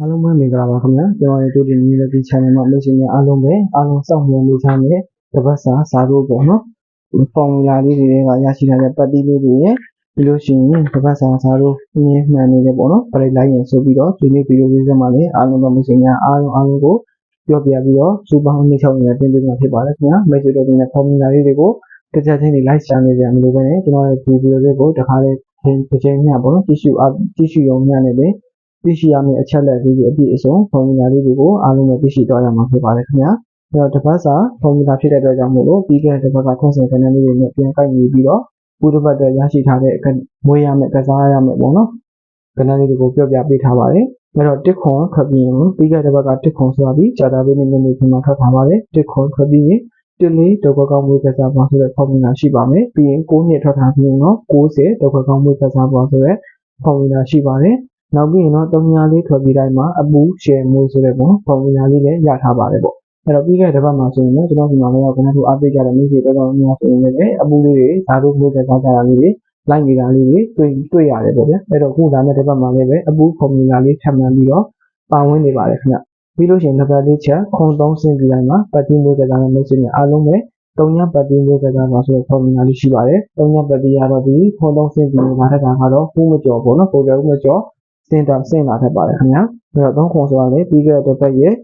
အားလုံးပဲမင်္ဂလာပါခင်ဗျာကျွန်တော်ရဲ့တို့ဒီမျိုးဒီ channel မှာမိတ်ဆွေများအားလုံးပဲအားလုံးစောင့်မျှော်နေကြတဲ့တပတ်စာစာတို့ပေါ့နော်ဖော်မူလာလေးတွေကရရှိထားတဲ့ပတ်တိလေးတွေရဲ့ပြီးလို့ရှိရင်တပတ်စာစာတို့အင်းမှန်နေတယ်ပေါ့နော်ပြလိုက်လိုက်ရင်ဆိုပြီးတော့ဒီနေ့ဗီဒီယိုလေးဆက်မှာလည်းအားလုံးတော့မိတ်ဆွေများအားလုံးအားလုံးကိုပြောပြပြီးတော့စူပါအောင်နှိမ့်ချောင်းနေတဲ့တင်ပြမှာဖြစ်ပါတယ်ခင်ဗျာမိတ်ဆွေတို့ဒီနေ့ဖော်မူလာလေးတွေကိုတစ်ချက်ချင်းတွေ like ရှာနေကြမလို့ပဲねကျွန်တော်ရဲ့ဒီဗီဒီယိုလေးကိုတခါလေးတစ်ချိန်ညပေါ့နော်ကြည့်ရှုအားကြည့်ရှုရုံညနဲ့ပဲ သိရှိရမယ့်အချက်လက်လေးတွေအပြည့်အစုံဖော်မူလာလေးတွေကိုအားလုံးနဲ့သိရှိသွားရမှာဖြစ်ပါတယ်ခင်ဗျာ။အဲတော့တစ်ပတ်စာဖော်မူလာဖြစ်တဲ့အတွက်ကြောင့်မို့လို့ပြီးခဲ့တဲ့တစ်ပတ်ကထုံးစံခဏလေးတွေနဲ့ပြန်ကိုက်နေပြီးတော့ဘုဒ္ဓဘတ်တဲ့ရရှိထားတဲ့မွေးရမယ့်ကစားရမယ့်ပေါ့နော်။ခဏလေးတွေကိုပြောပြပေးထားပါတယ်။အဲတော့တစ်ခွန်ထွက်ပြီးရင်ပြီးခဲ့တဲ့တစ်ပတ်ကတစ်ခွန်ဆိုတာပြီးဂျာတာဘေးနေနေခင်မှာထွက်ထားပါတယ်။တစ်ခွန်ထွက်ပြီးရင်တလေးဒုက္ခကောင်းမွေးကစားပါဆိုတဲ့ဖော်မူလာရှိပါမယ်။ပြီးရင်9နှစ်ထွက်ထားပြီးရင်တော့90ဒုက္ခကောင်းမွေးကစားပါဆိုတဲ့ဖော်မူလာရှိပါတယ်။ နောက်ပြီးရင်တော့တုံညာလေးထွက်ပြီးတိုင်းမှာအပူရှယ်မွေးဆိုတဲ့ပေါ့ဖော်မူလာလေးလည်းရထားပါတယ်ပေါ့အဲ့တော့ပြီးခဲ့တဲ့တစ်ပတ်မှာဆိုရင်လည်းကျွန်တော်ဒီမှာလည်းခဏထူအားပေးကြတဲ့မိတ်ဆွေတော်တော်များဆိုရင်လည်းအပူလေးတွေဓာတ်တို့မျိုးတဲ့ကားကြတာလေးတွေလိုက်နေတာလေးတွေတွေ့တွေ့ရတယ်ပေါ့ဗျာအဲ့တော့ခုလာမယ့်တစ်ပတ်မှာလည်းပဲအပူဖော်မူလာလေးထပ်မံပြီးတော့ပါဝင်နေပါတယ်ခင်ဗျပြီးလို့ရှိရင်နံပါတ်လေးချက်ခွန်သုံးဆင်းပြီးတိုင်းမှာပတ်တိမျိုးကစားတဲ့မိတ်ဆွေတွေအားလုံးပဲတုံညပတ်တိမျိုးကစားပါဆိုတဲ့ဖော်မူလာလေးရှိပါတယ်တုံညပတ်တိကတော့ဒီခွန်သုံးဆင်းပြီးလာတဲ့ခါကတော့ဘူးမကျော်ပေါ့နော်ပုံစံဦးမကျော် စင်တာစင်လာထပ်ပါတယ်ခင်ဗျာ။အဲ့တော့သုံးခွန်ဆိုတာလေပြီးခဲ့တဲ့တစ်ပတ်ရဲ့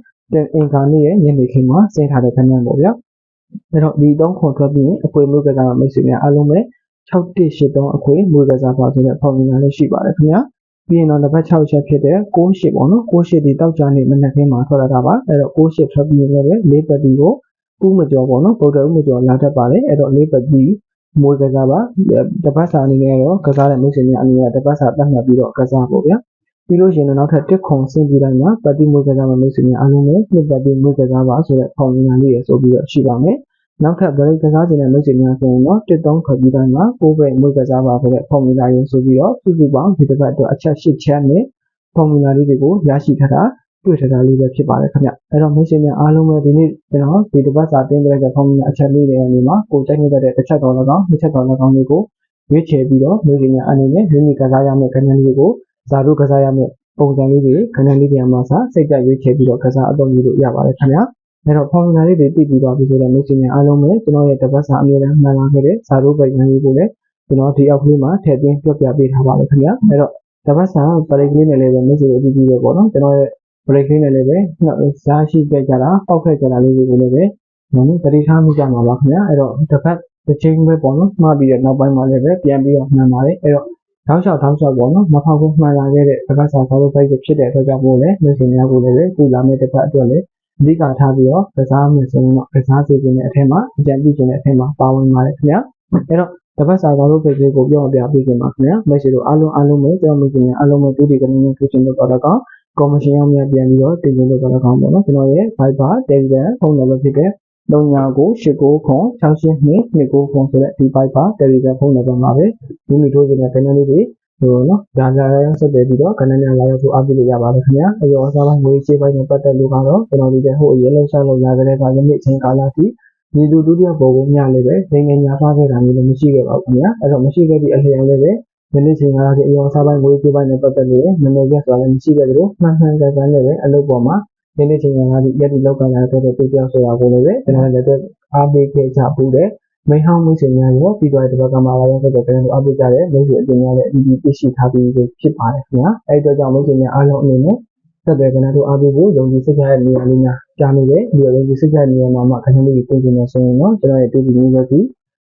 အင်္ဂါနေ့ရဲ့ညနေခင်းမှာစင်ထားတဲ့ခဏပေါ့ဗျာ။အဲ့တော့ဒီသုံးခွန်ထွက်ပြီးရင်အခွေမျိုးကစားမိတ်ဆွေများအားလုံးပဲ6183အခွေမျိုးကစားပါဆိုတဲ့ဖော်မူလာလေးရှိပါတယ်ခင်ဗျာ။ပြီးရင်တော့တစ်ပတ်6ချက်ဖြစ်တဲ့68ပေါ့နော်68ဒီတောက်ကြနေမနက်ခင်းမှာထွက်လာတာပါအဲ့တော့68ထွက်ပြီးရင်လည်းလေးပတ်တီကိုဥမကျော်ပေါ့နော်ဗုဒ္ဓဥမကျော်လာတတ်ပါတယ်အဲ့တော့လေးပတ်တီမွေးကစားပါတပတ်စာအနေနဲ့တော့ကစားတဲ့မိတ်ဆွေများအနေနဲ့တပတ်စာတတ်မှတ်ပြီးတော့ကစားပေါ့ဗျာ ပြီးလို့ရှိရင်နောက်ထပ်တစ်ခုံဆင်းပြီးတိုင်းမှာပတ်တိမွေးကစားမှာမိတ်ဆွေများအားလုံးနဲ့နှစ်ပတ်တိမွေးကစားပါဆိုတဲ့ဖော်မူလာလေးရဆိုပြီးတော့ရှိပါမယ်နောက်ထပ်ဗရိတ်ကစားခြင်းတဲ့မိတ်ဆွေများဆိုရင်တော့တစ်သုံးခပြီးတိုင်းမှာကိုယ်ပဲမွေးကစားပါဆိုတဲ့ဖော်မူလာရေးဆိုပြီးတော့စုစုပေါင်းဒီတစ်ပတ်အတွက်အချက်၈ချက်နဲ့ဖော်မူလာလေးတွေကိုရရှိထားတာတွေ့ထားတာလေးပဲဖြစ်ပါတယ်ခင်ဗျအဲ့တော့မိတ်ဆွေများအားလုံးပဲဒီနေ့ကျွန်တော်ဒီတစ်ပတ်စာတင်ပြတဲ့ဖော်မူလာအချက်လေးတွေအနေမှာကိုကြိုက်နေတဲ့တစ်ချက်တော်၎င်းတစ်ချက်တော်၎င်းလေးကိုရွေးချယ်ပြီးတော့မိတ်ဆွေများအနေနဲ့မိမိကစားရမယ့်ကဏ္ဍလေးကို ဇာတို့ကစားရမယ့်ပုံစံလေးတွေခဏလေးတွေမှာစစိတ်ကြရွေးချယ်ပြီးတော့ကစားအသုံးပြုလို့ရပါတယ်ခင်ဗျာအဲ့တော့ formula လေးတွေသိပြီးသွားပြီဆိုတော့မိတ်ဆွေများအားလုံးပဲကျွန်တော်ရဲ့တပတ်စာအမြဲတမ်းမှန်လာခဲ့တဲ့ဇာတို့ပိတ်ငန်းလေးကိုလည်းကျွန်တော်ဒီအောက်ကလေးမှာထည့်သွင်းပြပြပေးထားပါတယ်ခင်ဗျာအဲ့တော့တပတ်စာ break လေးနဲ့လည်းပဲမိတ်ဆွေတို့အကြည့်ကြည့်ပဲပေါ့နော်ကျွန်တော်ရဲ့ break လေးနဲ့လည်းပဲဇာရှိခဲ့ကြတာပောက်ခဲ့ကြတာလေးတွေကိုလည်းပဲနော်သတိထားမိကြမှာပါခင်ဗျာအဲ့တော့တစ်ပတ်တစ်ချိန်ပဲပေါ့နော်မှားပြီးတဲ့နောက်ပိုင်းမှာလည်းပဲပြန်ပြီးတော့မှန်ပါတယ်အဲ့တော့ ထောက်လျှောက်ထောက်လျှောက်ပေါ့နော်မဖောက်ဘူးမှန်လာခဲ့တဲ့တပတ်စာဆောက်လုပ်ဖိုက်ဖြစ်တဲ့အတွက်ကြောင့်မို့လဲမိတ်ဆွေများကိုလည်းပဲခုလာမယ့်တစ်ပတ်အတွက်လည်းအဓိကထားပြီးတော့ကစားမယ်ဆိုရင်တော့ကစားစီစဉ်တဲ့အထက်မှာအကြံပြုခြင်းတဲ့အထက်မှာပါဝင်ပါတယ်ခင်ဗျာအဲ့တော့တပတ်စာဆောက်လုပ်ဖိုက်လေးကိုပြောပြပေးခင်ပါခင်ဗျာမိတ်ဆွေတို့အားလုံးအားလုံးပဲကျွန်တော်မိတ်ဆွေများအားလုံးပဲတူတီကနေနဲ့ထူးချင်လို့တော့တော့ကော်မရှင်ရောက်မြပြန်ပြီးတော့တင်ပြလို့တော့ကောင်းပေါ့နော်ကျွန်တော်ရဲ့ Viber Telegram ဖုန်းနံပါတ်ဖြစ်တဲ့ 399869ခွန်68229ခွန်ဆိုတဲ့ဒီ Viber Telegram ဖုန်းနံပါတ်မှာပဲမိမိတို့ရဲ့ channel လေးတွေဟိုနော်ဒါကြရအောင်ဆက်သွယ်ပြီးတော့ကဏ္ဍနဲ့လာရောက်ဖို့အားပေးလို့ရပါတယ်ခင်ဗျာအယောအစားပိုင်းငွေချေးပိုင်းနဲ့ပတ်သက်လို့ကတော့ကျွန်တော်ဒီတဲ့ဟိုအရင်လှုပ်ရှားလို့လာကြတဲ့အခါယနေ့ချိန်ကာလထိဒီလူဒုတိယပေါ်ကိုမျှလည်းပဲနေငယ်ညာဖားခဲ့တာမျိုးလည်းမရှိခဲ့ပါဘူးခင်ဗျာအဲ့တော့မရှိခဲ့သည့်အလျော်လည်းပဲယနေ့ချိန်ကာလထိအယောအစားပိုင်းငွေချေးပိုင်းနဲ့ပတ်သက်လို့နည်းနည်းပြဆိုတာလည်းမရှိခဲ့သလိုမှန်မှန်ကန်ကန်နဲ့ပဲအလုပ်ပေါ်မှာ ယနေ့ချိန်ကာလထိရက်ဒီလောက်ကလာခဲ့တဲ့ပြပြောင်းဆိုတာကိုလည်းပဲကျွန်တော်လည်းအားပေးခဲ့ကြဘူးတဲ့မိဟောင်းမိတ်ဆွေများရောပြီးတော့ဒီဘက်ကမှာလာရောက်တဲ့ကနေ့အပိကြတဲ့မိတ်ဆွေအပြင်များလည်းအဒီပြရှိထားပြီးဖြစ်ပါတယ်ခင်ဗျာအဲ့အတွက်ကြောင့်မိတ်ဆွေများအားလုံးအနေနဲ့ဆက်သွယ်ကနေ့တို့အားပေးဖို့ယုံကြည်စိတ်ချတဲ့နေရာလေးများကြားနေတယ်ဒီယုံကြည်စိတ်ချတဲ့နေရာမှာမှခဏလေးပြင်ပြနေဆိုရင်တော့ကျွန်တော်ရဲ့တူတီမျိုးရဲ့ဒီ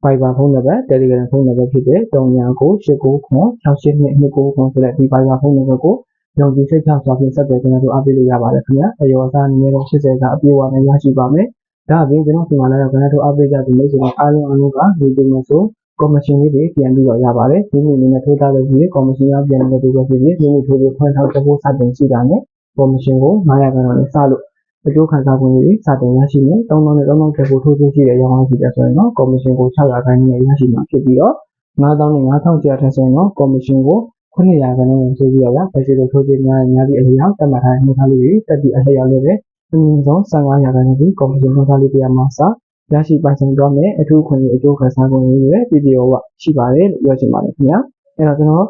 Viber ဖုန်းနံပါတ် Telegram ဖုန်းနံပါတ်ဖြစ်တဲ့3998696829ဆိုတဲ့ဒီ Viber ဖုန်းနံပါတ်ကို ယုံကြည်စိတ်ချစွာဖြင့်ဆက်သွယ်ကနေ့တို့အားပေးလို့ရပါတယ်ခင်ဗျာအယောအစားအနေနဲ့တော့80စာအပြည့်အဝနဲ့ရရှိပါမယ်ဒါအပြင်ကျွန်တော်ဒီမှာလည်းကနေ့တို့အားပေးကြတဲ့မိတ်ဆွေတွေအားလုံးအလုံးကဒီဒီမှာဆိုကော်မရှင်လေးတွေပြန်ပြီးတော့ရပါတယ်ဒီနေ့အနေနဲ့ထိုးထားတဲ့ဒီကော်မရှင်ရောက်ပြန်တဲ့ဒီပဲဖြစ်ဖြစ်ဒီနေ့ထိုးပြီးဖွင့်ထားတဲ့ဖို့စတင်ရှိတာနဲ့ကော်မရှင်ကို900ခန်းတော့လည်းစလို့အကျိုးခံစားခွင့်တွေစတင်ရရှိမယ်3000နဲ့3000ချက်ကိုထိုးပြီးရှိတဲ့ရောင်းအားရှိတဲ့ဆိုရင်တော့ကော်မရှင်ကို600ခန်းနဲ့ရရှိမှာဖြစ်ပြီးတော့9000နဲ့9000ကျပ်ထက်ဆိုရင်တော့ကော်မရှင်ကို 900ခန်းနဲ့ဆိုပြီးတော့ဗျာဘယ်စီလိုထိုးပြီးများများပြီးအလျောက်တက်မှတ်ထားတဲ့နှုတ်ထားလေးတွေတက်ပြီးအလျောက်လေးပဲအမြင့်ဆုံး15ရာခိုင်နှုန်းပြီးကော်မရှင်နှုတ်ထားလေးတရားမှာစရရှိပိုင်ဆိုင်သွားမယ်အထူးခွင့်အကျိုးခံစားခွင့်တွေပြည်ပြည်ဝရှိပါတယ်လို့ပြောချင်ပါတယ်ခင်ဗျာအဲ့တော့ကျွန်တော်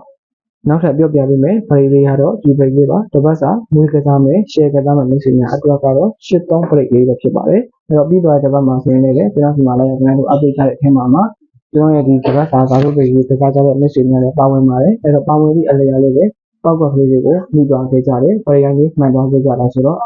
နောက်ထပ်ပြောပြပေးမယ်ပရိလေးကတော့ဒီပရိလေးပါတစ်ပတ်စာမွေးကစားမယ် share ကစားမယ်မိတ်ဆွေများအတွက်ကတော့83ပရိလေးပဲဖြစ်ပါတယ်အဲ့တော့ပြီးသွားတဲ့တစ်ပတ်မှာဆိုရင်လည်းကျွန်တော်ဒီမှာလည်းကျွန်တော်တို့ update ချတဲ့အထက်မှာမှာ ကျွန်တော်ရဲ့ဒီတစ်ပတ်စာကားတို့ပရိလေးကစားကြတဲ့မိတ်ဆွေများလည်းပါဝင်ပါတယ်အဲ့တော့ပါဝင်ပြီးအလျော်လေးပဲပောက်ကွက်ကလေးတွေကိုနှီးသွားခဲ့ကြတယ်ပရိတိုင်းလေးမှန်သွားခဲ့ကြတာဆိုတော့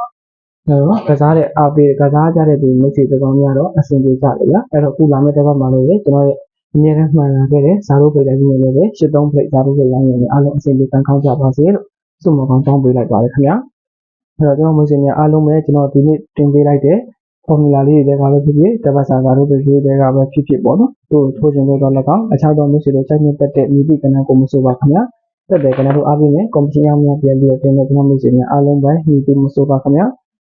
အဲ့တော့ကစားတဲ့အားပေးကစားကြတဲ့ဒီမိတ်ဆွေတစ်ကောင်များတော့အဆင်ပြေကြတယ်ဗျာအဲ့တော့ခုလာမယ့်တစ်ပတ်မှာလည်းကျွန်တော်ရဲ့အမြဲတမ်းမှန်လာခဲ့တဲ့ဇာတို့ပိတ်တိုင်းမျိုးလည်းပဲ83ပိတ်ဇာတို့ပိတ်တိုင်းမျိုးလည်းအားလုံးအဆင်ပြေတန်ခေါင်းကြပါစေလို့ဆုမကောင်းတောင်းပေးလိုက်ပါတယ်ခင်ဗျာအဲ့တော့ကျွန်တော်မျိုးစင်များအားလုံးပဲကျွန်တော်ဒီနေ့တင်ပေးလိုက်တဲ့ formula လေးတွေကလည်းဖြစ်ဖြစ်တပတ်စာဇာတို့ပိတ်လေးတွေကပဲဖြစ်ဖြစ်ပေါ့နော်သူ့ထိုးချင်လို့တော့လည်းကောင်းအခြားသောမျိုးစင်တို့စိုက်နေတက်တဲ့မြည်သည့်ကဏ္ဍကိုမဆိုပါခင်ဗျာတက်တယ်ကဏ္ဍတို့အားပေးမယ်ကွန်ပျူတာများပြန်ပြီးတော့တင်တဲ့ကျွန်တော်မျိုးစင်များအားလုံးပဲမြည်သည့်မဆိုပါခင်ဗျာ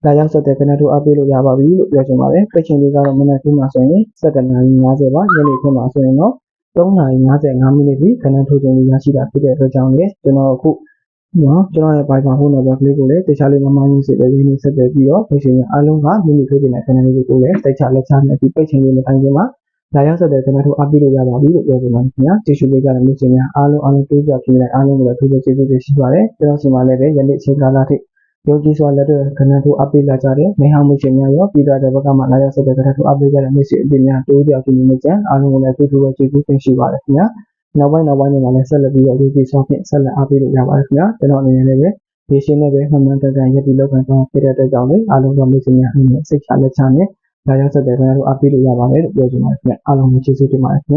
ဒါရောက်ဆက်တဲ့ကဏ္ဍတို့အားပေးလို့ရပါပြီလို့ပြောချင်ပါတယ်ပိတ်ချင်လေးကတော့မနက်ခင်းမှာဆိုရင်7နာရီ50ပါညနေခင်းမှာဆိုရင်တော့3နာရီ55မိနစ်ထိခဏထိုးချိန်လေးရရှိတာဖြစ်တဲ့အတွက်ကြောင့်လေကျွန်တော်အခု နော်ကျွန်တော်ရဲ့ Viber ဖုန်းနံပါတ်ကလေးကိုလည်းတခြားလေးမမကြီးစစ်ပဲရင်းနှီးဆက်သွယ်ပြီးတော့ဖိတ်ရှင်ရအားလုံးကမိမိထိုးချိန်တဲ့ခဏလေးကိုလည်းစိတ်ချလက်ချနဲ့ဒီပိတ်ချိန်လေးမတိုင်းခင်မှာလာရောက်ဆက်တဲ့ခဏထိုးအပ်ပြီးလို့ရပါပြီလို့ပြောချင်ပါတယ်ခင်ဗျာကျေးဇူးပေးကြတဲ့မိတ်ဆွေများအားလုံးအားလုံးတိုးကြဖြစ်နေတဲ့အားလုံးကိုလည်းထိုးကျေးဇူးတင်ရှိပါတယ်ကျွန်တော်စီမှာလည်းပဲယနေ့အချိန်ကာလထိယုံကြည်စွာလက်တွေ့ခဏထိုးအပ်ပြီးလာကြတဲ့မိဟောင်းမိတ်ဆွေများရောပြည်တော်တဲ့ဘက်ကမှလာရောက်ဆက်တဲ့ခဏထိုးအပ်ပြီးကြတဲ့မိတ်ဆွေအပြင်များတိုးကြောက်ခြင်းနဲ့ကြံအားလုံးကိုလည်းထိုးထိုးကျေးဇူးတင်ရှိပါတယ်ခင်ဗျာ နောက်ပိုင်းနောက်ပိုင်းတွေမှာလည်းဆက်လက်ပြီးတော့ဒီဒီဆော့ဖြင့်ဆက်လက်အားပေးလို့ရပါတယ်ခင်ဗျာကျွန်တော်အနေနဲ့လည်းဒီရှင်းနဲ့ပဲမှန်မှန်ကန်ကန်ရည်တည်လောက်ကန်ဆောင်ဖြစ်တဲ့အတွက်ကြောင့်လေအားလုံးသောမိတ်ဆွေများအနေနဲ့စိတ်ချလက်ချနဲ့ဒါရောက်ဆက်တဲ့ခင်ဗျားတို့အားပေးလို့ရပါတယ်လို့ပြောချင်ပါတယ်ခင်ဗျာအားလုံးကိုကျေးဇူးတင်ပါတယ်ခင်ဗျာ